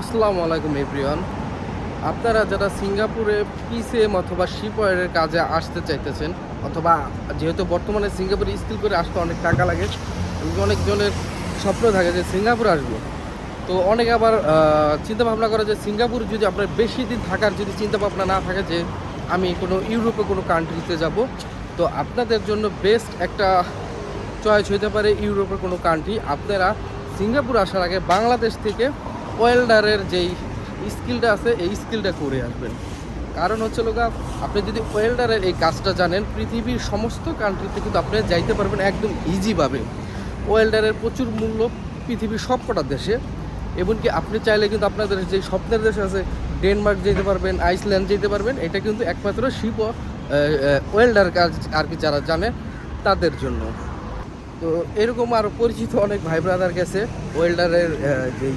আসসালামু আলাইকুম, এভরিওয়ান। আপনারা যারা সিঙ্গাপুরে পিসিএম অথবা শিপওয়ারের কাজে আসতে চাইতেছেন, অথবা যেহেতু বর্তমানে সিঙ্গাপুরে স্কিল করে আসতে অনেক টাকা লাগে অনেকজনের স্বপ্ন থাকে যে সিঙ্গাপুর আসব, তো অনেক আবার চিন্তা ভাবনা করে যে সিঙ্গাপুর যদি আপনার বেশি দিন থাকার যদি চিন্তা ভাবনা না থাকে যে আমি কোনো ইউরোপে কোনো কান্ট্রিতে যাব, তো আপনাদের জন্য বেস্ট একটা চয়েস হতে পারে ইউরোপের কোনো কান্ট্রি আপনারা সিঙ্গাপুর আসার আগে বাংলাদেশ থেকে ওয়েল্ডারের যেই স্কিলটা আছে, এই স্কিলটা করে আসবেন। কারণ হচ্ছে লোকা, আপনি যদি ওয়েল্ডারের এই কাজটা জানেন, পৃথিবীর সমস্ত কান্ট্রিতে কিন্তু আপনি যাইতে পারবেন একদম ইজিভাবে ওয়েল্ডারের প্রচুর মূল্য পৃথিবীর সবকটা দেশে। এমনকি আপনি চাইলে কিন্তু আপনাদের যে স্বপ্নের দেশ আছে ডেনমার্ক যেতে পারবেন আইসল্যান্ড যেতে পারবেন, এটা কিন্তু একমাত্র শিল্প ওয়েল্ডার কাজ আর কি যারা জানে, তাদের জন্য। তো এরকম আরও পরিচিত অনেক ভাই ব্রাদার গেছে ওয়েল্ডারের যেই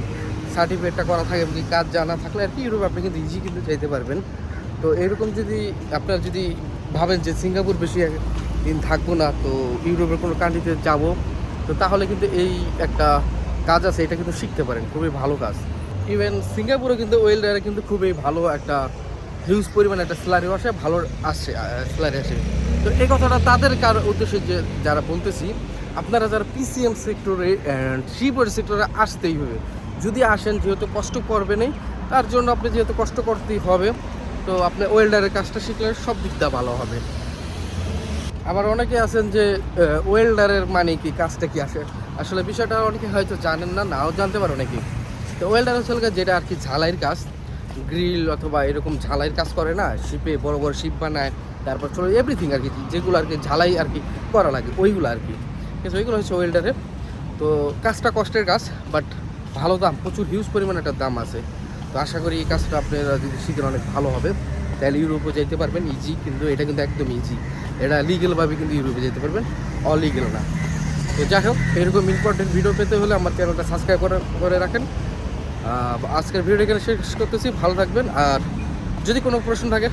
সার্টিফিকেটটা করা থাকে এমনি কাজ জানা থাকলে আর কি ইউরোপ আপনি কিন্তু ইজি কিন্তু যেতে পারবেন। তো এরকম যদি আপনার যদি ভাবেন যে সিঙ্গাপুর বেশি দিন থাকব না, তো ইউরোপের কোনো কান্ট্রিতে যাব, তো তাহলে কিন্তু এই একটা কাজ আছে, এটা কিন্তু শিখতে পারেন। খুবই ভালো কাজ। ইভেন সিঙ্গাপুরে কিন্তু ওয়েল্ডারে কিন্তু খুবই ভালো একটা হিউজ পরিমাণে একটা স্যালারি আসে, ভালো আসে স্যালারি আসে। তো এই কথাটা তাদের কার উদ্দেশ্যে যে যারা বলতেছি, আপনারা যারা পিসিএম সেক্টরে শিপওয়ার সেক্টরে আসতেই হবে। যদি আসেন, যেহেতু কষ্ট করবে করবেনই, তার জন্য আপনি যেহেতু কষ্ট করতেই হবে, তো আপনি ওয়েল্ডারের কাজটা শিখলে সব দিক দিয়ে ভালো হবে। আবার অনেকে আছেন যে ওয়েল্ডারের মানে কি, কাজটা কি আসে? আসলে বিষয়টা অনেকে হয়তো জানেন না, নাও জানতে পারে অনেকে। তো ওয়েল্ডার হচ্ছে যেটা আর কি ঝালাইয়ের কাজ, গ্রিল অথবা এরকম ঝালাইয়ের কাজ করে না, শিপে বড় বড় শিপ বানায়, তারপর চলো এভরিথিং আর কি, যেগুলো আর কি ঝালাই আর কি করা লাগে, ওইগুলো আর কি। ওইগুলো হচ্ছে ওয়েল্ডারের। তো কাজটা কষ্টের কাজ বাট ভালো দাম, প্রচুর হিউজ পরিমাণে একটা দাম আছে। তো আশা করি এই কাজটা আপনারা যদি শিখেন অনেক ভালো হবে। তাহলে ইউরোপে যেতে পারবেন ইজি কিন্তু এটা কিন্তু একদম ইজি এটা লিগেলভাবে কিন্তু ইউরোপে যেতে পারবেন অলিগেল না। তো যাই হোক, এরকম ইম্পর্টেন্ট ভিডিও পেতে হলে আমার চ্যানেলটা সাবস্ক্রাইব করে করে রাখেন। আজকের ভিডিও এখানে শেষ করতেছি, ভালো থাকবেন। আর যদি কোনো প্রশ্ন থাকে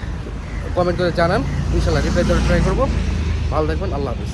কমেন্ট করে জানান। ইনশাল্লাহ রিপ্লাই দেওয়ার ট্রাই করব। ভালো থাকবেন, আল্লাহ হাফিজ।